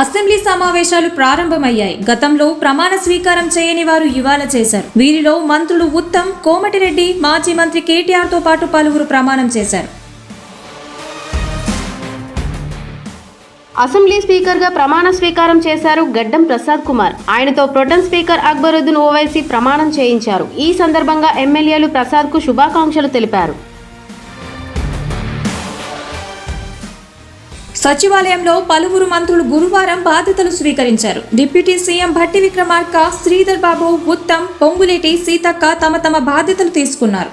Assembly సమావేశాలు ప్రారంభమయ్యాయి. గతంలో ప్రమాణ స్వీకారం చేయని వారు ఇవాళ చేశారు. వీరిలో మంత్రులు ఉత్తమ్ కోమటిరెడ్డి మాజీ మంత్రి కేటీఆర్తో పాటు పలువురు ప్రమాణం చేశారు. అసెంబ్లీ స్పీకర్గా ప్రమాణ స్వీకారం చేశారు గడ్డం ప్రసాద్ కుమార్. ఆయనతో ప్రొటెం స్పీకర్ అక్బరుద్దీన్ ఓవైసీ ప్రమాణం చేయించారు. ఈ సందర్భంగా ఎమ్మెల్యేలు ప్రసాద్కు శుభాకాంక్షలు తెలిపారు. సచివాలయంలో పలువురు మంత్రులు గురువారం బాధ్యతలు స్వీకరించారు. డిప్యూటీ సీఎం భట్టి విక్రమార్క శ్రీధర్ బాబు ఉత్తమ్ పొంగులేటి సీతక్క తమ తమ బాధ్యతలు తీసుకున్నారు.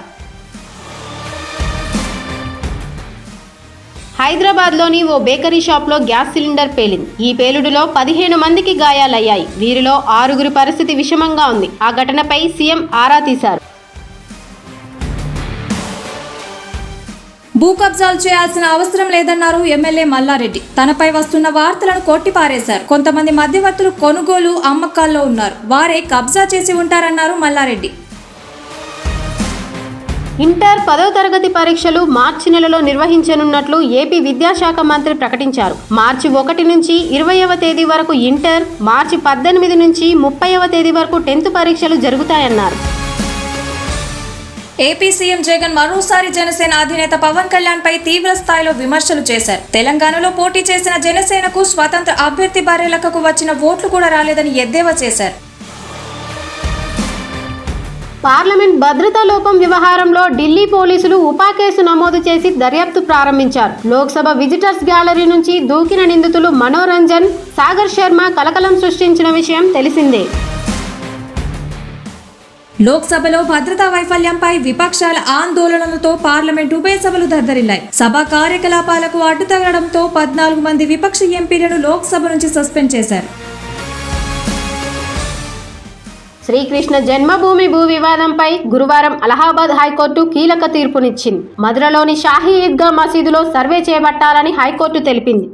హైదరాబాద్లోని ఓ బేకరీ షాప్లో గ్యాస్ సిలిండర్ పేలింది. ఈ పేలుడులో పదిహేను మందికి గాయాలయ్యాయి. వీరిలో ఆరుగురి పరిస్థితి విషమంగా ఉంది. ఆ ఘటనపై సీఎం ఆరా తీశారు. భూ కబ్జాలు చేయాల్సిన అవసరం లేదన్నారు ఎమ్మెల్యే మల్లారెడ్డి. తనపై వస్తున్న వార్తలను కొట్టిపారేశారు. కొంతమంది మధ్యవర్తులు కొనుగోలు అమ్మకాల్లో ఉన్నారు. వారే కబ్జా చేసి ఉంటారన్నారు మల్లారెడ్డి. ఇంటర్ పదవ తరగతి పరీక్షలు మార్చి నెలలో నిర్వహించనున్నట్లు ఏపీ విద్యాశాఖ మంత్రి ప్రకటించారు. మార్చి ఒకటి నుంచి ఇరవైవ తేదీ వరకు ఇంటర్ మార్చి పద్దెనిమిది నుంచి ముప్పైవ తేదీ వరకు టెన్త్ పరీక్షలు జరుగుతాయన్నారు. ఏపీ సీఎం జగన్ మరోసారి జనసేన అధినేత పవన్ కళ్యాణ్ పై తీవ్ర స్థాయిలో విమర్శలు చేశారు. తెలంగాణలో పోటీ చేసిన జనసేనకు స్వతంత్ర అభ్యర్థి భార్యలకు వచ్చిన ఓట్లు కూడా రాలేదని ఎద్దేవా చేశారు. పార్లమెంట్ భద్రతా లోపం వ్యవహారంలో ఢిల్లీ పోలీసులు ఉపా కేసు నమోదు చేసి దర్యాప్తు ప్రారంభించారు. లోక్సభ విజిటర్స్ గ్యాలరీ నుంచి దూకిన నిందితులు మనోరంజన్ సాగర్ శర్మ కలకలం సృష్టించిన విషయం తెలిసిందే. లోక్సభలో భద్రతా వైఫల్యంపై విపక్షాల ఆందోళనలతో పార్లమెంట్ ఉభయ సభలు దద్దరిల్లాయి. సభ కార్యకలాపాలకు అడ్డు తగలడంతో పద్నాలుగు మంది విపక్ష ఎంపీలను లోక్సభ నుంచి సస్పెండ్ చేశారు. శ్రీకృష్ణ జన్మభూమి భూ వివాదంపై గురువారం అలహాబాద్ హైకోర్టు కీలక తీర్పునిచ్చింది. మధురలోని షాహీ ఈద్గా మసీదులో సర్వే చేపట్టాలని హైకోర్టు తెలిపింది.